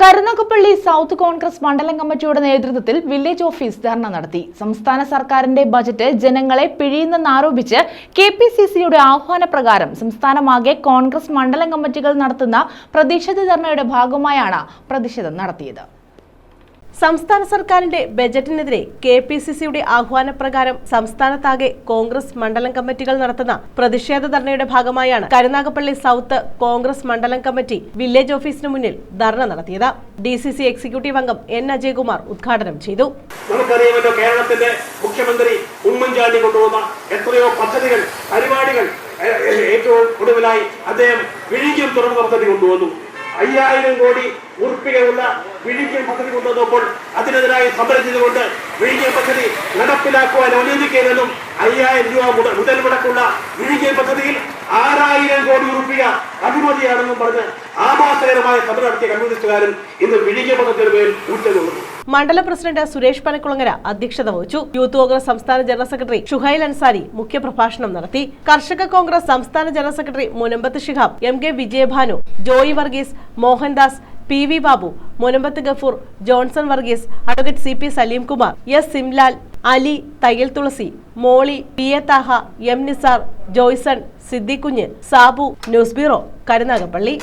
Karunagappally south Congress മണ്ഡലം കമ്മിറ്റിയുടെ നേതൃത്വത്തിൽ വില്ലേജ് ഓഫീസ് ധർണ നടത്തി. സംസ്ഥാന സർക്കാരിന്റെ ബജറ്റ് ജനങ്ങളെ പിഴിയുന്നെന്നാരോപിച്ച് കെ പി സി സിയുടെ ആഹ്വാനപ്രകാരം സംസ്ഥാനമാകെ കോൺഗ്രസ് മണ്ഡലം കമ്മിറ്റികൾ നടത്തുന്ന പ്രതിഷേധ ധർണയുടെ ഭാഗമായാണ് പ്രതിഷേധം നടത്തിയത്. സംസ്ഥാന സർക്കാരിന്റെ ബജറ്റിനെതിരെ കെ പി സി സിയുടെ ആഹ്വാനപ്രകാരം സംസ്ഥാനത്താകെ കോൺഗ്രസ് മണ്ഡലം കമ്മിറ്റികൾ നടത്തുന്ന പ്രതിഷേധ ധർണയുടെ ഭാഗമായാണ് കരുനാഗപ്പള്ളി സൗത്ത് കോൺഗ്രസ് മണ്ഡലം കമ്മിറ്റി വില്ലേജ് ഓഫീസിന് മുന്നിൽ ധർണ നടത്തിയത്. ഡി സി സി എക്സിക്യൂട്ടീവ് അംഗം എൻ അജയകുമാർ ഉദ്ഘാടനം ചെയ്തു. നമുക്കറിയാമല്ലോ കേരളത്തിന്റെ മുഖ്യമന്ത്രി ഉമ്മൻചാണ്ടി കൊണ്ടുവന്ന എത്രയോ പദ്ധതികൾ പരിപാടികൾ ഏറ്റവും ഒടുവിലായി അദ്ദേഹം വിഴിഞ്ഞം കൊണ്ടുവന്നു. അയ്യായിരം കോടി ഉറപ്പികയുള്ള വിഴിഞ്ഞം പദ്ധതി കൊണ്ടുവന്നപ്പോൾ അതിനെതിരായി സമരം ചെയ്തുകൊണ്ട് വിഴിഞ്ഞം പദ്ധതി നടപ്പിലാക്കുവാൻ അനുവദിക്കരുതെന്നും അയ്യായിരം രൂപ മുതൽ മുടക്കുള്ള വിഴിഞ്ഞം പദ്ധതിയിൽ ആറായിരം കോടി ഉറപ്പിക അഴിമതിയാണെന്നും പറഞ്ഞ് ആഭാസകരമായ സമരം നടത്തിയ കമ്മ്യൂണിസ്റ്റുകാരൻ ഇന്ന് വിഴിഞ്ഞം പദ്ധതിയുടെ പേരിൽ ഉച്ചകൊള്ളുന്നു മണ്ഡലം പ്രസിഡന്റ് സുരേഷ് പനക്കുളങ്ങര അധ്യക്ഷത വഹിച്ചു. യൂത്ത് കോൺഗ്രസ് സംസ്ഥാന ജനറൽ സെക്രട്ടറി ഷുഹൈൽ അൻസാരി മുഖ്യപ്രഭാഷണം നടത്തി. കർഷക കോൺഗ്രസ് സംസ്ഥാന general secretary Munambath Shihab M K Vijayabhanu Joy Varghese Mohandas P V Babu Munambath Gafoor Johnson Varghese advocate C P Salimkumar S Simlal Ali Thayyal Thulasi Molly P A Thaha M Nizar Joyson Siddikunju Sabu news bureau Karunagappally.